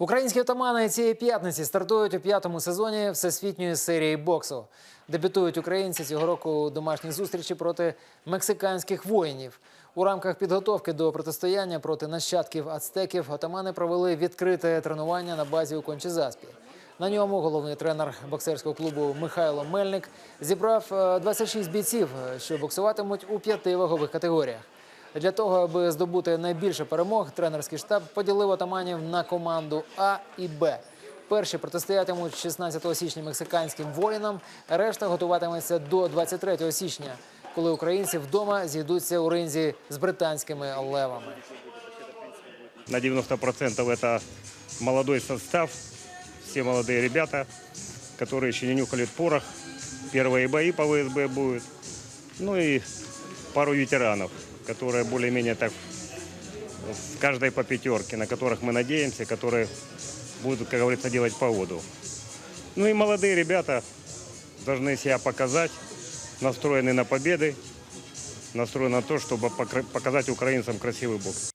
Українські отамани цієї п'ятниці стартують у п'ятому сезоні всесвітньої серії боксу. Дебютують українці цього року у домашній зустрічі проти мексиканських воїнів. У рамках підготовки до протистояння проти нащадків ацтеків отамани провели відкрите тренування на базі у Кончезаспі. На ньому головний тренер боксерського клубу Михайло Мельник зібрав е, 26 бійців, е, що боксуватимуть у п'яти вагових категоріях. Для того, аби здобути найбільше перемог, тренерський штаб поділив отаманів на команду А і Б. Перші протистоятимуть 16 січня мексиканським воїнам, решта готуватиметься до 23 січня, коли українці вдома зійдуться у ринзі з британськими левами. На 90% это молодой состав, все молодые ребята, которые еще не нюхали порох. Первые бои по ВСБ будут. Ну и пару ветеранов, Которые более-менее так в каждой по пятерке, на которых мы надеемся, которые будут, как говорится, делать поводу. Ну и молодые ребята должны себя показать, настроены на победы, настроены на то, чтобы показать украинцам красивый бокс.